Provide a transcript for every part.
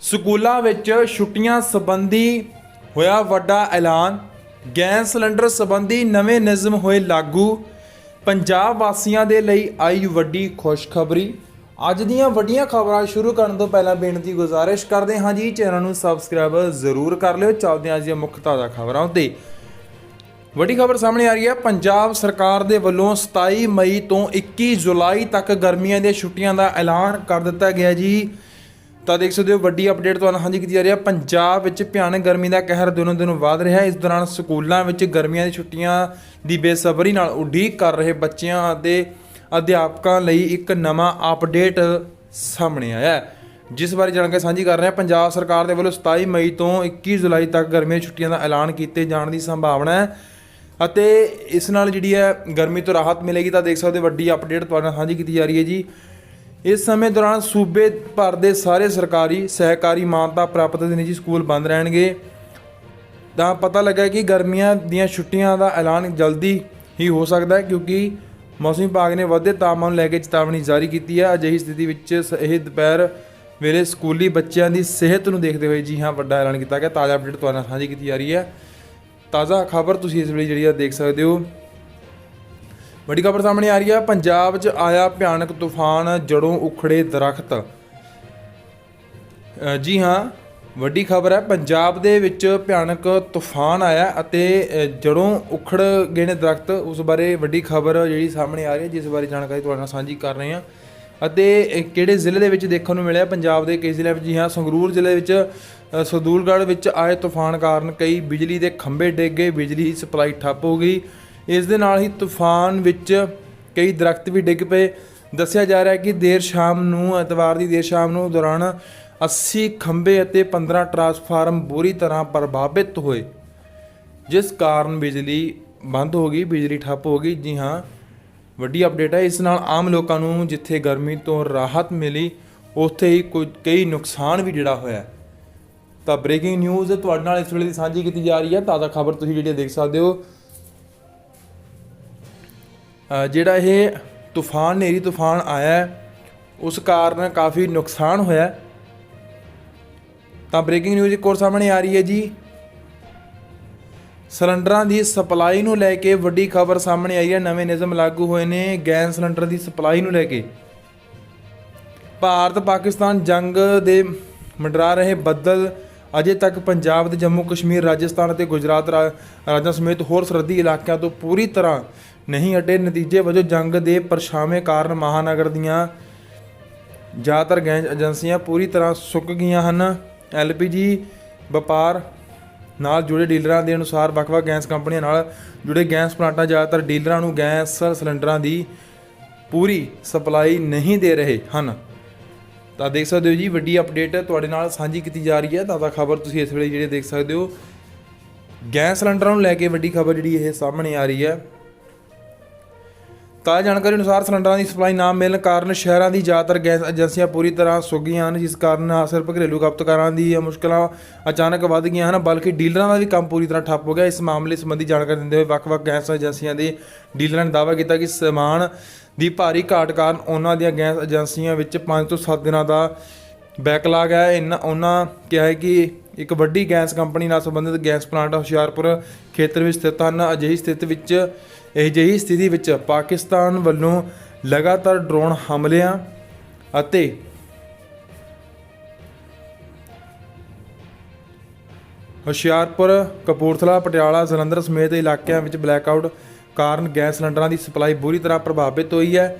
ਸਕੂਲਾਂ ਵਿੱਚ ਛੁੱਟੀਆਂ ਸੰਬੰਧੀ ਹੋਇਆ ਵੱਡਾ ਐਲਾਨ। ਗੈਸ ਸਿਲੰਡਰ ਸੰਬੰਧੀ ਨਵੇਂ ਨਿਯਮ ਹੋਏ ਲਾਗੂ। ਪੰਜਾਬ ਵਾਸੀਆਂ ਦੇ ਲਈ ਆਈ ਵੱਡੀ ਖੁਸ਼ਖਬਰੀ। ਅੱਜ ਦੀਆਂ ਵੱਡੀਆਂ ਖਬਰਾਂ ਸ਼ੁਰੂ ਕਰਨ ਤੋਂ ਪਹਿਲਾਂ ਬੇਨਤੀ ਗੁਜ਼ਾਰਿਸ਼ ਕਰਦੇ ਹਾਂ ਜੀ, ਚੈਨਲ ਨੂੰ ਸਬਸਕ੍ਰਾਈਬ ਜ਼ਰੂਰ ਕਰ ਲਿਓ। ਚੱਲਦੇ ਹਾਂ ਅੱਜ ਦੀਆਂ ਮੁੱਖ ਤਾਜ਼ਾ ਖਬਰਾਂ ਉੱਤੇ। ਵੱਡੀ ਖਬਰ ਸਾਹਮਣੇ ਆ ਰਹੀ ਹੈ। ਪੰਜਾਬ ਸਰਕਾਰ ਦੇ ਵੱਲੋਂ 27 ਮਈ ਤੋਂ 21 ਜੁਲਾਈ ਤੱਕ ਗਰਮੀਆਂ ਦੀਆਂ ਛੁੱਟੀਆਂ ਦਾ ਐਲਾਨ ਕਰ ਦਿੱਤਾ ਗਿਆ ਜੀ। ਤਾਂ ਦੇਖ ਸਕਦੇ ਹੋ, ਵੱਡੀ ਅਪਡੇਟ ਤੁਹਾਨੂੰ ਹਾਂਜੀ ਕੀਤੀ ਜਾ ਰਹੀ ਹੈ। ਪੰਜਾਬ ਵਿੱਚ ਭਿਆਨਕ ਗਰਮੀ ਦਾ ਕਹਿਰ ਦਿਨੋਂ ਦਿਨ ਵਧ ਰਿਹਾ ਹੈ। ਇਸ ਦੌਰਾਨ ਸਕੂਲਾਂ ਵਿੱਚ ਗਰਮੀਆਂ ਦੀ ਛੁੱਟੀਆਂ ਦੀ ਬੇਸਬਰੀ ਨਾਲ ਉਡੀਕ ਕਰ ਰਹੇ ਬੱਚਿਆਂ ਅਤੇ ਅਧਿਆਪਕਾਂ ਲਈ ਇੱਕ ਨਵਾਂ ਅਪਡੇਟ ਸਾਹਮਣੇ ਆਇਆ ਹੈ। ਜਿਸ ਬਾਰੇ ਜਾਣਕਾਰੀ ਸਾਂਝੀ ਕਰ ਰਹੇ ਹਾਂ। ਪੰਜਾਬ ਸਰਕਾਰ ਦੇ ਵੱਲੋਂ 27 ਮਈ ਤੋਂ 21 ਜੁਲਾਈ ਤੱਕ ਗਰਮੀਆਂ ਦੀਆਂ ਛੁੱਟੀਆਂ ਦਾ ਐਲਾਨ ਕੀਤੇ ਜਾਣ ਦੀ ਸੰਭਾਵਨਾ ਹੈ ਅਤੇ ਇਸ ਨਾਲ ਜਿਹੜੀ ਹੈ, ਗਰਮੀ ਤੋਂ ਰਾਹਤ ਮਿਲੇਗੀ ਤਾਂ ਦੇਖ ਸਕਦੇ ਹੋ, ਵੱਡੀ ਅਪਡੇਟ ਤੁਹਾਡੇ ਨਾਲ ਸਾਂਝੀ ਕੀਤੀ ਜਾ ਰਹੀ ਹੈ ਜੀ। ਇਸ ਸਮੇਂ ਦੌਰਾਨ ਸੂਬੇ ਭਰ ਦੇ ਸਾਰੇ ਸਰਕਾਰੀ, ਸਹਿਕਾਰੀ ਮਾਨਤਾ ਪ੍ਰਾਪਤ ਨਿੱਜੀ ਸਕੂਲ ਬੰਦ ਰਹਿਣਗੇ। ਤਾਂ ਪਤਾ ਲੱਗਾ ਕਿ ਗਰਮੀਆਂ ਦੀਆਂ ਛੁੱਟੀਆਂ ਦਾ ਐਲਾਨ ਜਲਦੀ ਹੀ ਹੋ ਸਕਦਾ ਹੈ ਕਿਉਂਕਿ ਮੌਸਮ ਵਿਭਾਗ ਨੇ ਵਧਦੇ ਤਾਪਮਾਨ ਨੂੰ ਲੈ ਕੇ ਚੇਤਾਵਨੀ ਜਾਰੀ ਕੀਤੀ ਹੈ। ਅਜਿਹੀ ਸਥਿਤੀ ਵਿੱਚ ਸ- ਇਹ ਦੁਪਹਿਰ ਵੇਲੇ ਸਕੂਲੀ ਬੱਚਿਆਂ ਦੀ ਸਿਹਤ ਨੂੰ ਦੇਖਦੇ ਹੋਏ ਜੀ ਹਾਂ, ਵੱਡਾ ਐਲਾਨ ਕੀਤਾ ਗਿਆ। ਤਾਜ਼ਾ ਅਪਡੇਟ ਤੁਹਾਡੇ ਨਾਲ ਸਾਂਝੀ ਕੀਤੀ ਜਾ ਰਹੀ ਹੈ। ਤਾਜ਼ਾ ਖਬਰ ਤੁਸੀਂ ਇਸ ਵੇਲੇ ਜਿਹੜੀ ਆ ਦੇਖ ਸਕਦੇ ਹੋ। ਵੱਡੀ ਖਬਰ ਸਾਹਮਣੇ ਆ ਰਹੀ ਹੈ ਪੰਜਾਬ 'ਚ ਆਇਆ ਭਿਆਨਕ ਤੂਫਾਨ ਜੜੋਂ ਉਖੜੇ ਦਰਖਤ। ਜੀ ਹਾਂ ਵੱਡੀ ਖਬਰ ਹੈ ਪੰਜਾਬ ਦੇ ਵਿੱਚ ਭਿਆਨਕ ਤੂਫਾਨ ਆਇਆ ਅਤੇ ਜੜੋਂ ਉਖੜ ਗਏ ਨੇ ਦਰਖਤ। ਉਸ ਬਾਰੇ ਵੱਡੀ ਖਬਰ ਜਿਹੜੀ ਸਾਹਮਣੇ ਆ ਰਹੀ ਹੈ ਜਿਸ ਬਾਰੇ ਜਾਣਕਾਰੀ ਤੁਹਾਡੇ ਨਾਲ ਸਾਂਝੀ ਕਰ ਰਹੇ ਹਾਂ। ਅਤੇ ਕਿਹੜੇ ਜ਼ਿਲ੍ਹੇ ਦੇ ਵਿੱਚ ਦੇਖਣ ਨੂੰ ਮਿਲਿਆ? ਪੰਜਾਬ ਦੇ ਕਈ ਜ਼ਿਲ੍ਹਿਆਂ ਵਿੱਚ ਜੀ ਹਾਂ ਸੰਗਰੂਰ ਜ਼ਿਲ੍ਹੇ ਵਿੱਚ ਅ, ਵਿੱਚ ਆਏ ਤੂਫਾਨ ਕਾਰਨ ਕਈ ਬਿਜਲੀ ਦੇ ਖੰਭੇ ਡਿੱਗ ਗਏ ਬਿਜਲੀ ਸਪਲਾਈ ਠੱਪ ਹੋ ਗਈ। ਇਸ ਦੇ ਨਾਲ ਹੀ ਤੂਫਾਨ ਵਿੱਚ ਕਈ ਦਰਖਤ ਵੀ ਡਿੱਗ ਪਏ। ਦੱਸਿਆ ਜਾ ਰਿਹਾ ਹੈ ਕਿ ਦੇਰ ਸ਼ਾਮ ਨੂੰ, ਐਤਵਾਰ ਦੀ ਦੇਰ ਸ਼ਾਮ ਨੂੰ ਦੌਰਾਨ 80 ਖੰਭੇ ਅਤੇ 15 ਟਰਾਂਸਫਾਰਮ ਬੁਰੀ ਤਰ੍ਹਾਂ ਪ੍ਰਭਾਵਿਤ ਹੋਏ, ਜਿਸ ਕਾਰਨ ਬਿਜਲੀ ਬੰਦ ਹੋ ਗਈ, ਬਿਜਲੀ ਠੱਪ ਹੋ ਗਈ। ਜੀ ਹਾਂ, ਵੱਡੀ ਅਪਡੇਟ ਹੈ। ਇਸ ਨਾਲ ਆਮ ਲੋਕਾਂ ਨੂੰ ਜਿੱਥੇ ਗਰਮੀ ਤੋਂ ਰਾਹਤ ਮਿਲੀ, ਉੱਥੇ ਹੀ ਕੁਝ ਕਈ ਨੁਕਸਾਨ ਵੀ ਜਿਹੜਾ ਹੋਇਆ ਤਾਂ ਬ੍ਰੇਕਿੰਗ ਨਿਊਜ਼ ਤੁਹਾਡੇ ਨਾਲ ਇਸ ਵੇਲੇ ਦੀ ਸਾਂਝੀ ਕੀਤੀ ਜਾ ਰਹੀ ਹੈ। ਤਾਜ਼ਾ ਖਬਰ ਤੁਸੀਂ ਜਿਹੜੀ ਦੇਖ ਸਕਦੇ ਹੋ। ਜਿਹੜਾ ਇਹ ਤੂਫਾਨ ਨੇਰੀ ਤੂਫਾਨ ਆਇਆ ਉਸ ਕਾਰਨ ਕਾਫੀ ਨੁਕਸਾਨ ਹੋਇਆ ਤਾਂ ਬ੍ਰੇਕਿੰਗ ਨਿਊਜ਼ ਇੱਕ ਹੋਰ ਸਾਹਮਣੇ ਆ ਰਹੀ ਹੈ ਜੀ। ਸਿਲੰਡਰਾਂ ਦੀ ਸਪਲਾਈ ਨੂੰ ਲੈ ਕੇ ਵੱਡੀ ਖਬਰ ਸਾਹਮਣੇ ਆਈ ਹੈ। ਨਵੇਂ ਨਿਯਮ ਲਾਗੂ ਹੋਏ ਨੇ ਗੈਸ ਸਿਲੰਡਰ ਦੀ ਸਪਲਾਈ ਨੂੰ ਲੈ ਕੇ। ਭਾਰਤ, ਪਾਕਿਸਤਾਨ ਜੰਗ ਦੇ ਮੰਡਰਾ ਰਹੇ ਬੱਦਲ ਅਜੇ ਤੱਕ ਪੰਜਾਬ ਤੇ ਜੰਮੂ ਕਸ਼ਮੀਰ ਰਾਜਸਥਾਨ ਅਤੇ ਗੁਜਰਾਤ ਰਾਜਾਂ ਸਮੇਤ ਹੋਰ ਸਰਹੱਦੀ ਇਲਾਕਿਆਂ ਤੋਂ ਪੂਰੀ ਤਰ੍ਹਾਂ ਨਹੀਂ ਹਟੇ ਨਤੀਜੇ ਵਜੋਂ ਜੰਗ ਦੇ ਪਰਛਾਵੇਂ ਕਾਰਨ ਮਹਾਨਗਰ ਦੀਆਂ ਜ਼ਿਆਦਾਤਰ ਗੈਸ ਏਜੰਸੀਆਂ ਪੂਰੀ ਤਰ੍ਹਾਂ ਸੁੱਕ ਗਈਆਂ ਹਨ। ਐਲਪੀਜੀ ਵਪਾਰ ਨਾਲ ਜੁੜੇ ਡੀਲਰਾਂ ਦੇ ਅਨੁਸਾਰ ਵੱਖ-ਵੱਖ ਗੈਸ ਕੰਪਨੀਆਂ ਨਾਲ ਜੁੜੇ ਗੈਸ ਪਲਾਂਟਾਂ ਜ਼ਿਆਦਾਤਰ ਡੀਲਰਾਂ ਨੂੰ ਗੈਸ ਸਿਲੰਡਰਾਂ ਦੀ ਪੂਰੀ ਸਪਲਾਈ ਨਹੀਂ ਦੇ ਰਹੇ ਹਨ। ਤਾਂ ਦੇਖ ਸਕਦੇ ਹੋ ਜੀ, ਵੱਡੀ ਅਪਡੇਟ ਤੁਹਾਡੇ ਨਾਲ ਸਾਂਝੀ ਕੀਤੀ ਜਾ ਰਹੀ ਹੈ। ਤਾਜ਼ਾ ਖਬਰ ਤੁਸੀਂ ਇਸ ਵੇਲੇ ਜਿਹੜੇ ਦੇਖ ਸਕਦੇ ਹੋ, ਗੈਸ ਸਿਲੰਡਰਾਂ ਨੂੰ ਲੈ ਕੇ ਵੱਡੀ ਖਬਰ ਜਿਹੜੀ ਇਹ ਸਾਹਮਣੇ ਆ ਰਹੀ ਹੈ। ਤਾਜ਼ਾ ਜਾਣਕਾਰੀ ਅਨੁਸਾਰ ਸਿਲੰਡਰਾਂ ਦੀ ਸਪਲਾਈ ਨਾ ਮਿਲਣ ਕਾਰਨ ਸ਼ਹਿਰਾਂ ਦੀ ਜ਼ਿਆਦਾਤਰ ਗੈਸ ਏਜੰਸੀਆਂ ਪੂਰੀ ਤਰ੍ਹਾਂ ਸੁੱਕ ਗਈਆਂ ਹਨ, ਜਿਸ ਕਾਰਨ ਨਾ ਸਿਰਫ ਘਰੇਲੂ ਖਪਤਕਾਰਾਂ ਦੀ ਇਹ ਮੁਸ਼ਕਲਾਂ ਅਚਾਨਕ ਵੱਧ ਗਈਆਂ ਹਨ, ਬਲਕਿ ਡੀਲਰਾਂ ਦਾ ਵੀ ਕੰਮ ਪੂਰੀ ਤਰ੍ਹਾਂ ਠੱਪ ਹੋ ਗਿਆ। ਇਸ ਮਾਮਲੇ ਸੰਬੰਧੀ ਜਾਣਕਾਰੀ ਦਿੰਦੇ ਹੋਏ ਵੱਖ-ਵੱਖ ਗੈਸ ਏਜੰਸੀਆਂ ਦੇ ਡੀਲਰਾਂ ਨੇ ਦਾਅਵਾ ਕੀਤਾ ਕਿ ਸਮਾਨ ਦੀ ਭਾਰੀ ਘਾਟ ਕਾਰਨ ਉਹਨਾਂ ਦੀਆਂ ਗੈਸ ਏਜੰਸੀਆਂ ਵਿੱਚ 5 ਤੋਂ 7 ਦਿਨਾਂ ਦਾ ਬੈਕਲਾਗ ਹੈ। ਇਹਨਾਂ ਉਹਨਾਂ ਕਿਹਾ ਹੈ ਕਿ ਇੱਕ ਵੱਡੀ ਗੈਸ ਕੰਪਨੀ ਨਾਲ ਸੰਬੰਧਿਤ ਗੈਸ ਪਲਾਂਟ ਹੁਸ਼ਿਆਰਪੁਰ ਖੇਤਰ ਵਿੱਚ ਸਥਿਤ ਹਨ। ਅਜਿਹੀ ਸਥਿਤੀ ਵਿੱਚ ਅਜਿਹੀ ਸਥਿਤੀ ਵਿੱਚ ਪਾਕਿਸਤਾਨ ਵੱਲੋਂ ਲਗਾਤਾਰ ਡਰੋਨ ਹਮਲਿਆਂ ਅਤੇ ਹੁਸ਼ਿਆਰਪੁਰ, ਕਪੂਰਥਲਾ, ਪਟਿਆਲਾ, ਜਲੰਧਰ ਸਮੇਤ ਇਲਾਕਿਆਂ ਵਿੱਚ ਬਲੈਕਆਊਟ ਕਾਰਨ ਗੈਸ ਸਿਲੰਡਰਾਂ ਦੀ ਸਪਲਾਈ ਬੁਰੀ ਤਰ੍ਹਾਂ ਪ੍ਰਭਾਵਿਤ ਹੋਈ ਹੈ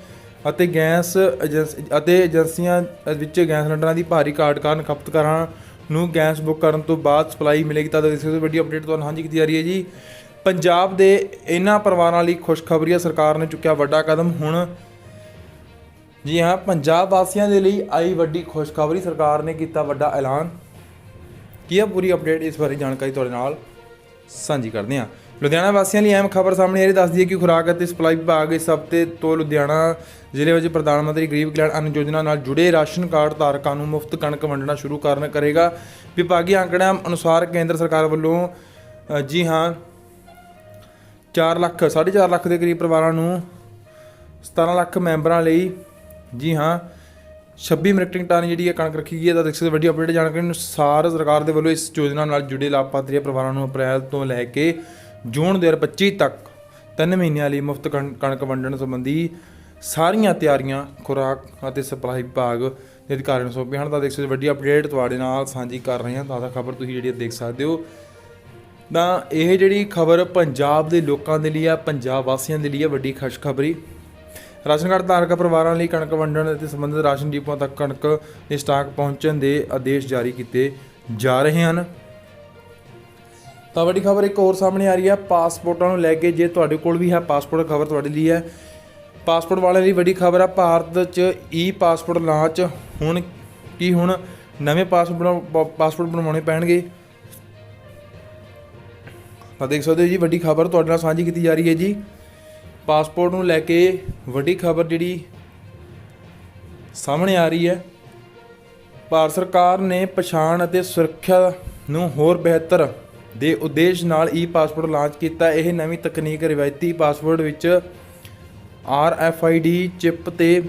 ਅਤੇ ਗੈਸ ਏਜੰਸ, ਅਤੇ ਏਜੰਸੀਆਂ ਵਿੱਚ ਗੈਸ ਸਿਲੰਡਰਾਂ ਦੀ ਭਾਰੀ ਘਾਟ ਕਾਰਨ ਖਪਤਕਾਰਾਂ ਨੂੰ ਗੈਸ ਬੁੱਕ ਕਰਨ ਤੋਂ ਬਾਅਦ ਸਪਲਾਈ ਮਿਲੇਗੀ। ਤਾਂ ਇਸ ਤੋਂ ਵੱਡੀ ਅਪਡੇਟ ਤੁਹਾਨੂੰ ਹਾਂਜੀ ਕੀਤੀ ਜਾ ਰਹੀ ਹੈ ਜੀ। ਪੰਜਾਬ ਦੇ ਇਹਨਾਂ ਪਰਿਵਾਰਾਂ ਲਈ ਖੁਸ਼ਖਬਰੀ ਹੈ ਸਰਕਾਰ ਨੇ ਚੁੱਕਿਆ ਵੱਡਾ ਕਦਮ। ਹੁਣ ਜੀ ਹਾਂ, ਪੰਜਾਬ ਵਾਸੀਆਂ ਦੇ ਲਈ ਆਈ ਵੱਡੀ ਖੁਸ਼ਖਬਰੀ ਸਰਕਾਰ ਨੇ ਕੀਤਾ ਵੱਡਾ ਐਲਾਨ। ਕੀ ਹੈ ਪੂਰੀ ਅਪਡੇਟ? ਇਸ ਬਾਰੇ ਜਾਣਕਾਰੀ ਤੁਹਾਡੇ ਨਾਲ ਸਾਂਝੀ ਕਰਦੇ ਹਾਂ। ਲੁਧਿਆਣਾ ਵਾਸੀਆਂ ਲਈ ਅਹਿਮ ਖਬਰ ਸਾਹਮਣੇ ਆ ਰਹੀ। ਦੱਸਦੀ ਹੈ ਕਿ ਖੁਰਾਕ ਅਤੇ ਸਪਲਾਈ ਵਿਭਾਗ ਇਸ ਹਫ਼ਤੇ ਤੋਂ ਲੁਧਿਆਣਾ ਜ਼ਿਲ੍ਹੇ ਵਿੱਚ ਪ੍ਰਧਾਨ ਮੰਤਰੀ ਗਰੀਬ ਕਲਿਆਣ ਅੰਨ ਯੋਜਨਾ ਨਾਲ ਜੁੜੇ ਰਾਸ਼ਨ ਕਾਰਡ ਧਾਰਕਾਂ ਨੂੰ ਮੁਫਤ ਕਣਕ ਵੰਡਣਾ ਸ਼ੁਰੂ ਕਰਨ ਕਰੇਗਾ। ਵਿਭਾਗੀ ਅੰਕੜਿਆਂ ਅਨੁਸਾਰ ਕੇਂਦਰ ਸਰਕਾਰ ਵੱਲੋਂ ਜੀ ਹਾਂ 4 ਲੱਖ 4.5 ਲੱਖ ਦੇ ਕਰੀਬ ਪਰਿਵਾਰਾਂ ਨੂੰ 17 ਲੱਖ ਮੈਂਬਰਾਂ ਲਈ, ਜੀ ਹਾਂ 26 ਮੀਟ੍ਰਿਕ ਟਨ ਜਿਹੜੀ ਹੈ ਕਣਕ ਰੱਖੀ ਗਈ ਹੈ, ਤਾਂ ਦੇਖ ਸਕਦੇ ਹੋ ਵੱਡੀ ਅਪਡੇਟ ਜਾਣਕਾਰੀ ਅਨੁਸਾਰ ਸਰਕਾਰ ਦੇ ਵੱਲੋਂ ਇਸ ਯੋਜਨਾ ਨਾਲ ਜੁੜੇ ਲਾਭਪਾਤਰੀ ਪਰਿਵਾਰਾਂ ਨੂੰ ਅਪ੍ਰੈਲ ਤੋਂ ਲੈ ਕੇ ਜੂਨ 2025 ਤੱਕ ਤਿੰਨ ਮਹੀਨਿਆਂ ਲਈ ਮੁਫਤ ਕਣਕ ਵੰਡਣ ਸੰਬੰਧੀ ਸਾਰੀਆਂ ਤਿਆਰੀਆਂ, ਖੁਰਾਕ ਅਤੇ ਸਪਲਾਈ ਵਿਭਾਗ ਦੇ ਅਧਿਕਾਰੀਆਂ ਨੂੰ ਸੌਂਪੀਆਂ ਹਨ। ਤਾਂ ਦੇਖ ਸਕਦੇ ਵੱਡੀ ਅਪਡੇਟ ਤੁਹਾਡੇ ਨਾਲ ਸਾਂਝੀ ਕਰ ਰਹੇ ਹਾਂ। ਤਾਜ਼ਾ ਖਬਰ ਤੁਸੀਂ ਜਿਹੜੀ ਦੇਖ ਸਕਦੇ ਹੋ। ਤਾਂ ਇਹ ਜਿਹੜੀ ਖਬਰ ਪੰਜਾਬ ਦੇ ਲੋਕਾਂ ਦੇ ਲਈ ਆ, ਪੰਜਾਬ ਵਾਸੀਆਂ ਦੇ ਲਈ ਆ ਵੱਡੀ ਖੁਸ਼ਖਬਰੀ। ਰਾਸ਼ਨ ਕਾਰਡ ਧਾਰਕ ਪਰਿਵਾਰਾਂ ਲਈ ਕਣਕ ਵੰਡਣ ਅਤੇ ਸੰਬੰਧਿਤ ਰਾਸ਼ਨ ਡਿਪੂਆਂ ਤੱਕ ਕਣਕ ਦੇ ਸਟਾਕ ਪਹੁੰਚਣ ਦੇ ਆਦੇਸ਼ ਜਾਰੀ ਕੀਤੇ ਜਾ ਰਹੇ ਹਨ। ਤਾਂ ਵੱਡੀ ਖਬਰ ਇੱਕ ਹੋਰ ਸਾਹਮਣੇ ਆ ਰਹੀ ਹੈ ਪਾਸਪੋਰਟਾਂ ਨੂੰ ਲੈ ਕੇ ਜੇ ਤੁਹਾਡੇ ਕੋਲ ਵੀ ਹੈ ਪਾਸਪੋਰਟ, ਖਬਰ ਤੁਹਾਡੇ ਲਈ ਹੈ। ਪਾਸਪੋਰਟ ਵਾਲਿਆਂ ਲਈ ਵੱਡੀ ਖਬਰ ਆ, ਭਾਰਤ 'ਚ ਈ ਪਾਸਪੋਰਟ ਲਾਂਚ ਹੁਣ ਕੀ ਹੁਣ? ਨਵੇਂ ਪਾਸਪੋਰਟ ਪਾਸਪੋਰਟ ਬਣਾਉਣੇ ਪੈਣਗੇ। ਤਾਂ ਦੇਖ ਸਕਦੇ ਹੋ ਜੀ, ਵੱਡੀ ਖਬਰ ਤੁਹਾਡੇ ਨਾਲ ਸਾਂਝੀ ਕੀਤੀ ਜਾ ਰਹੀ ਹੈ ਜੀ। ਪਾਸਪੋਰਟ ਨੂੰ ਲੈ ਕੇ ਵੱਡੀ ਖਬਰ ਜਿਹੜੀ ਸਾਹਮਣੇ ਆ ਰਹੀ ਹੈ। ਭਾਰਤ ਸਰਕਾਰ ਨੇ ਪਛਾਣ ਅਤੇ ਸੁਰੱਖਿਆ ਨੂੰ ਹੋਰ ਬਿਹਤਰ ਦੇ ਉਦੇਸ਼ ਨਾਲ ਈ ਪਾਸਪੋਰਟ ਲਾਂਚ ਕੀਤਾ। ਇਹ ਨਵੀਂ ਤਕਨੀਕ, ਰਿਵਾਇਤੀ ਪਾਸਪੋਰਟ ਵਿੱਚ R F I D, chip ਤੇ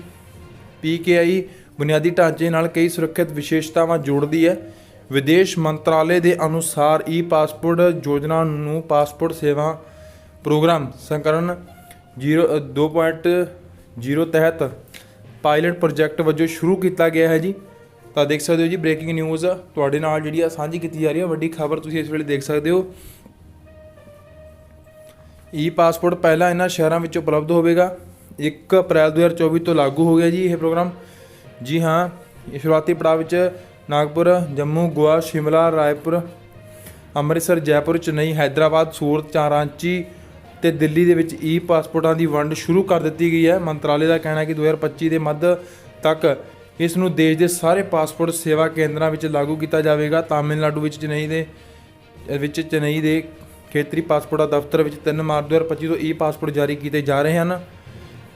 ਪੀ ਕੇ ਆਈ ਬੁਨਿਆਦੀ ਢਾਂਚੇ ਨਾਲ ਕਈ ਸੁਰੱਖਿਅਤ ਵਿਸ਼ੇਸ਼ਤਾਵਾਂ ਜੋੜਦੀ ਹੈ। ਵਿਦੇਸ਼ ਮੰਤਰਾਲੇ ਦੇ ਅਨੁਸਾਰ ਈ ਪਾਸਪੋਰਟ ਯੋਜਨਾ ਨੂੰ ਪਾਸਪੋਰਟ ਸੇਵਾ ਪ੍ਰੋਗਰਾਮ ਸੰਕਰਨ 0 2.0 ਤਹਿਤ ਪਾਇਲਟ ਪ੍ਰੋਜੈਕਟ ਵਜੋਂ ਸ਼ੁਰੂ ਕੀਤਾ ਗਿਆ ਹੈ ਜੀ। ਤਾਂ ਦੇਖ ਸਕਦੇ ਹੋ ਜੀ ਬ੍ਰੇਕਿੰਗ ਨਿਊਜ਼ ਤੁਹਾਡੇ ਨਾਲ ਜਿਹੜੀ ਆ ਸਾਂਝੀ ਕੀਤੀ ਜਾ ਰਹੀ ਹੈ ਵੱਡੀ ਖਬਰ ਤੁਸੀਂ ਇਸ ਵੇਲੇ ਦੇਖ ਸਕਦੇ ਹੋ। ਈ ਪਾਸਪੋਰਟ ਪਹਿਲਾਂ ਇਹਨਾਂ ਸ਼ਹਿਰਾਂ ਵਿੱਚ ਉਪਲਬਧ ਹੋਵੇਗਾ। 1 ਅਪ੍ਰੈਲ 2024 ਤੋਂ ਲਾਗੂ ਹੋ ਗਿਆ ਜੀ ਇਹ ਪ੍ਰੋਗਰਾਮ। ਜੀ ਹਾਂ ਸ਼ੁਰੂਆਤੀ ਪੜਾਅ ਵਿੱਚ ਨਾਗਪੁਰ, ਜੰਮੂ, ਗੋਆ, ਸ਼ਿਮਲਾ, ਰਾਏਪੁਰ, ਅੰਮ੍ਰਿਤਸਰ, ਜੈਪੁਰ, ਚੇਨਈ ਹైదరాబాద్ ਸੂਰਤ, ਚਾਰਾਂਚੀ ਤੇ ਦਿੱਲੀ ਦੇ ਵਿੱਚ ਈ ਪਾਸਪੋਰਟਾਂ ਦੀ ਵੰਡ ਸ਼ੁਰੂ ਕਰ ਦਿੱਤੀ ਗਈ ਹੈ। ਮੰਤਰਾਲੇ ਦਾ ਕਹਿਣਾ ਹੈ ਕਿ 2025 ਦੇ ਮੱਧ ਤੱਕ ਇਸ ਨੂੰ ਦੇਸ਼ ਦੇ ਸਾਰੇ ਪਾਸਪੋਰਟ ਸੇਵਾ ਕੇਂਦਰਾਂ ਵਿੱਚ ਲਾਗੂ ਕੀਤਾ ਜਾਵੇਗਾ। ਤਾਮਿਲਨਾਡੂ ਵਿੱਚ ਚੇਨਈ ਦੇ, ਵਿੱਚ ਚੇਨਈ ਦੇ ਖੇਤਰੀ ਪਾਸਪੋਰਟਾਂ ਦਫ਼ਤਰ ਵਿੱਚ 3 ਮਾਰਚ 2025 ਤੋਂ ਈ ਪਾਸਪੋਰਟ ਜਾਰੀ ਕੀਤੇ ਜਾ ਰਹੇ ਹਨ।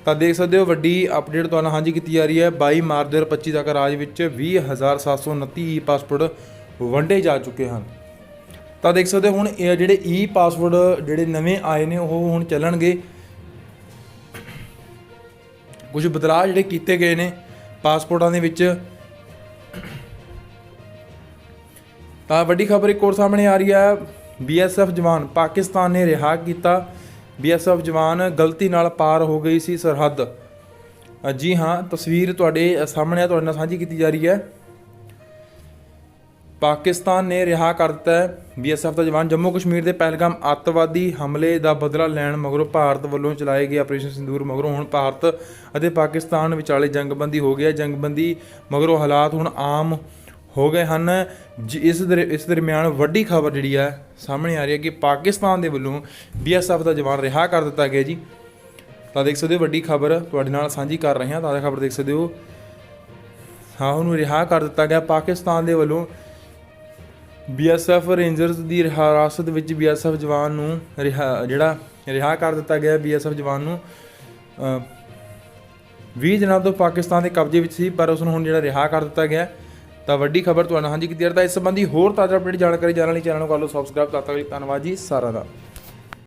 ਤਾਂ ਦੇਖ ਸਕਦੇ ਹੋ ਵੱਡੀ ਅਪਡੇਟ ਤੁਹਾਨੂੰ ਹਾਂਜੀ ਕੀਤੀ ਜਾ ਰਹੀ ਹੈ। 22 ਮਾਰਚ 2025 ਤੱਕ ਰਾਜ ਵਿੱਚ 20729 ਈ ਪਾਸਪੋਰਟ ਵੰਡੇ ਜਾ ਚੁੱਕੇ ਹਨ। ਤਾਂ ਦੇਖ ਸਕਦੇ ਹੋ ਹੁਣ ਇਹ ਜਿਹੜੇ ਈ ਪਾਸਪੋਰਟ ਜਿਹੜੇ ਨਵੇਂ ਆਏ ਨੇ, ਉਹ ਹੁਣ ਚੱਲਣਗੇ। ਕੁਝ ਬਦਲਾਅ ਜਿਹੜੇ ਕੀਤੇ ਗਏ ਨੇ ਪਾਸਪੋਰਟਾਂ ਦੇ ਵਿੱਚ। ਤਾਂ ਵੱਡੀ ਖਬਰ ਇੱਕ ਹੋਰ ਸਾਹਮਣੇ ਆ ਰਹੀ ਹੈ। ਬੀਐਸਐਫ ਜਵਾਨ ਪਾਕਿਸਤਾਨ ਨੇ ਰਿਹਾ ਕੀਤਾ ਬੀਐਸਐਫ ਜਵਾਨ ਗਲਤੀ ਨਾਲ ਪਾਰ ਹੋ ਗਈ ਸੀ ਸਰਹੱਦ। ਜੀ ਹਾਂ, ਤਸਵੀਰ ਤੁਹਾਡੇ ਸਾਹਮਣੇ ਤੁਹਾਡੇ ਨਾਲ ਸਾਂਝੀ ਕੀਤੀ ਜਾ ਰਹੀ ਹੈ। ਪਾਕਿਸਤਾਨ ਨੇ ਰਿਹਾ ਕਰ ਦਿੱਤਾ ਹੈ। ਬੀਐਸਐਫ ਦਾ ਜਵਾਨ ਜੰਮੂ ਕਸ਼ਮੀਰ ਦੇ ਪਹਿਲਗਾਮ ਅੱਤਵਾਦੀ ਹਮਲੇ ਦਾ ਬਦਲਾ ਲੈਣ ਮਗਰੋਂ ਭਾਰਤ ਵੱਲੋਂ ਚਲਾਏ ਗਏ ਆਪਰੇਸ਼ਨ ਸਿੰਦੂਰ ਮਗਰੋਂ ਹੁਣ ਭਾਰਤ ਅਤੇ ਪਾਕਿਸਤਾਨ ਵਿਚਾਲੇ ਜੰਗਬੰਦੀ ਹੋ ਗਿਆ। ਜੰਗਬੰਦੀ ਮਗਰੋਂ ਹਾਲਾਤ ਹੁਣ ਆਮ ਹੋ ਗਏ ਹਨ। ਜ- ਇਸ ਦਰ- ਇਸ ਦਰਮਿਆਨ ਵੱਡੀ ਖਬਰ ਜਿਹੜੀ ਹੈ ਸਾਹਮਣੇ ਆ ਰਹੀ ਹੈ ਕਿ ਪਾਕਿਸਤਾਨ ਦੇ ਵੱਲੋਂ ਬੀਐਸਐਫ ਦਾ ਜਵਾਨ ਰਿਹਾ ਕਰ ਦਿੱਤਾ ਗਿਆ ਜੀ। ਤਾਂ ਦੇਖ ਸਕਦੇ ਹੋ ਵੱਡੀ ਖਬਰ ਤੁਹਾਡੇ ਨਾਲ ਸਾਂਝੀ ਕਰ ਰਹੇ ਹਾਂ। ਤਾਜ਼ਾ ਖਬਰ ਦੇਖ ਸਕਦੇ ਹੋ। ਹਾਂ ਉਹਨੂੰ ਰਿਹਾ ਕਰ ਦਿੱਤਾ ਗਿਆ। ਪਾਕਿਸਤਾਨ ਦੇ ਵੱਲੋਂ ਬੀਐਸਐਫ ਰੇਂਜਰਸ ਦੀ ਹਿਰਾਸਤ ਵਿੱਚ ਬੀਐਸਐਫ ਜਵਾਨ ਨੂੰ ਰਿਹਾ ਜਿਹੜਾ ਰਿਹਾ ਕਰ ਦਿੱਤਾ ਗਿਆ ਬੀਐਸਐਫ ਜਵਾਨ ਨੂੰ। ਅ, 20 ਦਿਨਾਂ ਤੋਂ ਪਾਕਿਸਤਾਨ ਦੇ ਕਬਜ਼ੇ ਵਿੱਚ ਸੀ ਪਰ ਉਸ ਨੂੰ ਹੁਣ ਜਿਹੜਾ ਰਿਹਾ ਕਰ ਦਿੱਤਾ ਗਿਆ। ਤਾਂ ਵੱਡੀ ਖਬਰ ਤੁਹਾਨੂੰ ਹਾਂਜੀ ਕੀਤੀ ਜਾ ਰਹੀ ਤਾਂ ਇਸ ਸੰਬੰਧੀ ਹੋਰ ਤਾਜ਼ਾ ਅਪਡੇਟ ਜਾਣਕਾਰੀ, ਜਾਣਨ ਲਈ ਚੈਨਲ ਨੂੰ ਕਰ ਲਓ ਸਬਸਕ੍ਰਾਈਬ ਤਦ ਤੱਕ ਲਈ ਧੰਨਵਾਦ ਜੀ, ਸਾਰਿਆਂ ਦਾ।